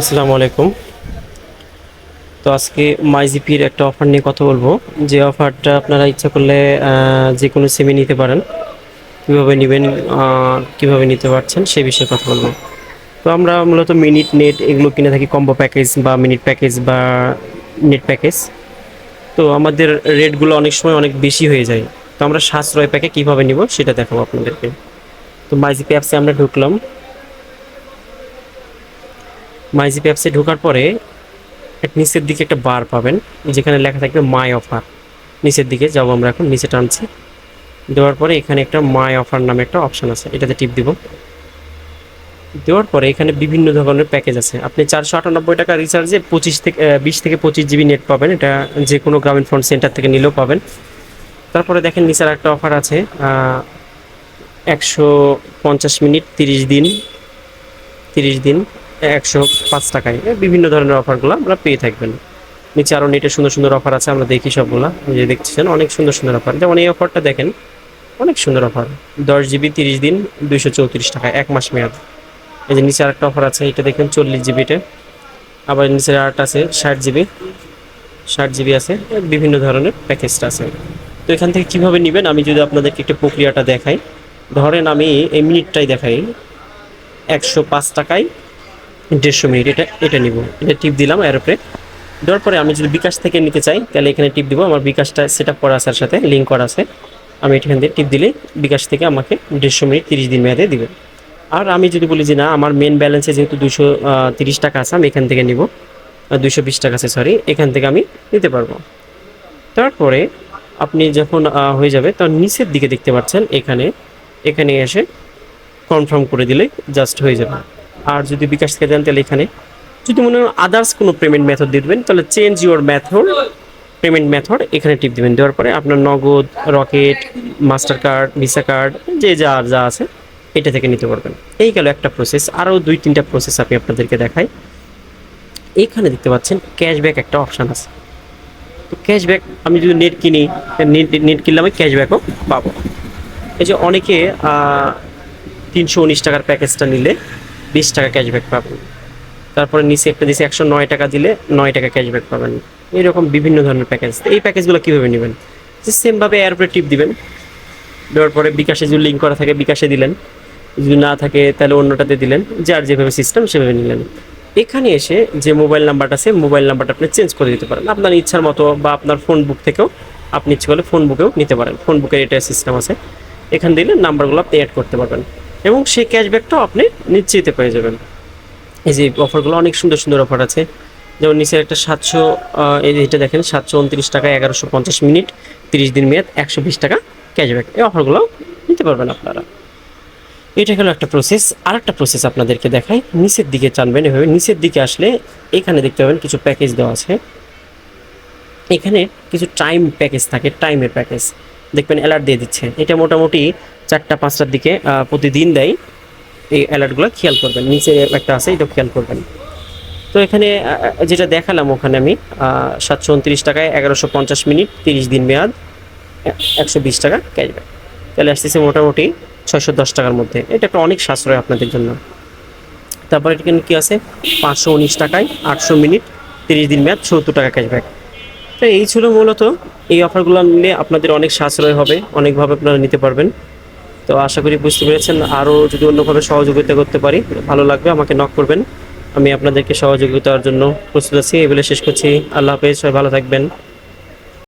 আসসালামু আলাইকুম। তো আজকে মাইজিপির একটা অফার নিয়ে কথা বলব। যে অফারটা আপনারা ইচ্ছা করলে যে কোনো সিমে নিতে পারেন। কীভাবে নেবেন কীভাবে নিতে পারছেন সেই বিষয়ে কথা বলব। তো আমরা মূলত মিনিট নেট এগুলো কিনে থাকি কম্বো প্যাকেজ বা মিনিট প্যাকেজ বা নেট প্যাকেজ। তো আমাদের রেটগুলো অনেক সময় অনেক বেশি হয়ে যায়। তো আমরা সাশ্রয় প্যাকে কীভাবে নিব সেটা দেখাবো আপনাদেরকে। তো মাইজিপি অ্যাপসে আমরা ঢুকলাম। মাইজিপি অ্যাপসে ঢোকার পরে এক নিচের দিকে একটা বার পাবেন, যেখানে লেখা থাকবে মাই অফার। নিচের দিকে যাব আমরা এখন, নিচে টানছি। দেওয়ার পরে এখানে একটা মাই অফার নামে একটা অপশান আছে, এটাতে টিপ দিব। দেওয়ার পরে এখানে বিভিন্ন ধরনের প্যাকেজ আছে। আপনি চারশো আটানব্বই টাকা রিচার্জে পঁচিশ থেকে বিশ থেকে পঁচিশ জিবি নেট পাবেন, এটা যে কোনো গ্রামীণ ফোন সেন্টার থেকে নিলেও পাবেন। তারপরে দেখেন নিচের একটা অফার আছে একশো পঞ্চাশ মিনিট তিরিশ দিন তিরিশ দিন। একশো পাঁচ টাকায়। বিভিন্ন ধরনের অফারগুলো আমরা পেয়ে থাকবেন। নিচে আরও নেটে সুন্দর সুন্দর অফার আছে, আমরা দেখি সবগুলো। যে দেখছেন, অনেক সুন্দর সুন্দর অফার। যেমন এই অফারটা দেখেন, অনেক সুন্দর অফার। দশ জিবি, তিরিশ দিন, দুইশো চৌত্রিশ টাকা এক মাস মেয়াদ। এই যে নিচে আরেকটা অফার আছে, এটা দেখেন চল্লিশ জিবিতে। আবার নিচে আরেকটা আছে, ষাট জিবি। ষাট জিবি আছে, বিভিন্ন ধরনের প্যাকেজটা আছে। তো এখান থেকে কীভাবে নেবেন? আমি যদি আপনাদেরকে একটু প্রক্রিয়াটা দেখাই। ধরেন আমি এই মিনিটটাই দেখাই। একশো পাঁচ টাকায় দেড়শো মিনিট, এটা এটা নিব। এটা টিপ দিলাম এরোপ্লে দেওয়ার পরে আমি যদি বিকাশ থেকে নিতে চাই, তাহলে এখানে টিপ দিব। আমার বিকাশটা সেট আপ করা আছে এর সাথে লিঙ্ক করা আছে। আমি এখান দিয়ে টিপ দিলে বিকাশ থেকে আমাকে দেড়শো মিনিট, তিরিশ দিন মেয়াদে দিবে। আর আমি যদি বলি যে না, আমার মেন ব্যালেন্সে যেহেতু দুশো তিরিশ টাকা আছে, আমি এখান থেকে নিব। দুশো বিশ টাকা আছে সরি এখান থেকে আমি নিতে পারব। তারপরে আপনি যখন হয়ে যাবে তখন নিচের দিকে দেখতে পাচ্ছেন, এখানে এখানে এসে কনফার্ম করে দিলে জাস্ট হয়ে যাবে। আর যদি বিকাশ থেকে দেন তাহলে এখানে। যদি মনে হয় আদার্স কোনো পেমেন্ট মেথড দিয়ে দেবেন, তাহলে change your method payment method এখানে টিপ দেবেন। দেওয়ার পরে আপনার Nagad Rocket Mastercard Visa card যে যা যা আছে, এটা থেকে নিতে পারবেন। এই গেল একটা প্রসেস আরও দুই, তিনটা প্রসেস আমি আপনাদেরকে দেখাই। এইখানে দেখতে পাচ্ছেন ক্যাশব্যাক একটা অপশান আছে। তো ক্যাশব্যাক আমি যদি নেট কিনি নেট নেট কিনলে আমি ক্যাশব্যাকও পাবো। এই যে অনেকে তিনশো উনিশ টাকার প্যাকেজটা নিলে বিশ টাকা ক্যাশব্যাক পাবেন। তারপরে নিচে একটা দিছে একশো নয় টাকা দিলে নয় টাকা ক্যাশব্যাক পাবেন। এরকম বিভিন্ন ধরনের প্যাকেজ এই প্যাকেজগুলো কীভাবে নেবেন? যে সেমভাবে এয়ারপোর্ট টিপ দিবেন। দেওয়ার পরে বিকাশে যদি লিঙ্ক করা থাকে, বিকাশে দিলেন। যদি না থাকে, তাহলে অন্যটাতে দিলেন। যার যেভাবে সিস্টেম সেভাবে নিলেন। এখানে এসে যে মোবাইল নাম্বারটা আছে মোবাইল নাম্বারটা আপনি চেঞ্জ করে দিতে পারেন। আপনার ইচ্ছার মতো বা আপনার ফোন বুক থেকেও আপনি ইচ্ছে করলে ফোন বুকেও নিতে পারেন। ফোন বুকের এটা সিস্টেম আছে। এখান দিলে নাম্বারগুলো আপনি অ্যাড করতে পারবেন। এবং সেই ক্যাশব্যাকটাও আপনি নিশ্চিত পেয়ে যাবেন। এই যে অফারগুলো অনেক সুন্দর সুন্দর অফার আছে। যেমন নিচে একটা সাতশো এই যে এটা দেখেন, সাতশো উনত্রিশ টাকা, এগারোশো পঞ্চাশ মিনিট, তিরিশ দিন মেয়াদ, একশো বিশ টাকা ক্যাশব্যাক এই অফারগুলো নিতে পারবেন আপনারা। এটা হলো একটা প্রসেস আর একটা প্রসেস আপনাদেরকে দেখাই। নিচের দিকে টানবেন এভাবে। নিচের দিকে আসলে এখানে দেখতে পাবেন কিছু প্যাকেজ দেওয়া আছে। এখানে কিছু টাইম প্যাকেজ থাকে টাইমের প্যাকেজ দেখবেন অ্যালার্ট দিয়ে দিচ্ছে। এটা মোটামুটি চারটা, পাঁচটার দিকে প্রতিদিন দেয়। এই অ্যালার্টগুলো খেয়াল করবেন। নিচে একটা আছে এটা খেয়াল করবেন। তো এখানে যেটা দেখালাম ওখানে আমি সাতশো উনত্রিশ টাকায় এগারোশো পঞ্চাশ মিনিট, তিরিশ দিন মেয়াদ একশো বিশ টাকা ক্যাশব্যাক তাহলে আসতেছে মোটামুটি ছয়শো দশ টাকার মধ্যে। এটা একটা অনেক সাশ্রয় আপনাদের জন্য। তারপরে এখানে কী আছে? পাঁচশো উনিশ টাকায় আটশো মিনিট, তিরিশ দিন মেয়াদ সত্তর টাকা ক্যাশব্যাক তো এই ছিল মূলত এই অফারগুলো নিলে আপনাদের অনেক সাশ্রয় হবে, অনেকভাবে আপনারা নিতে পারবেন। তো আশা করি বুঝতে পেরেছেন। আরও যদি অন্যভাবে সহযোগিতা করতে পারি, ভালো লাগবে, আমাকে নক করবেন। আমি আপনাদেরকে সহযোগিতার জন্য প্রস্তুত আছি। এই বলে শেষ করছি। আল্লাহ হাফেজ, সবাই ভালো থাকবেন।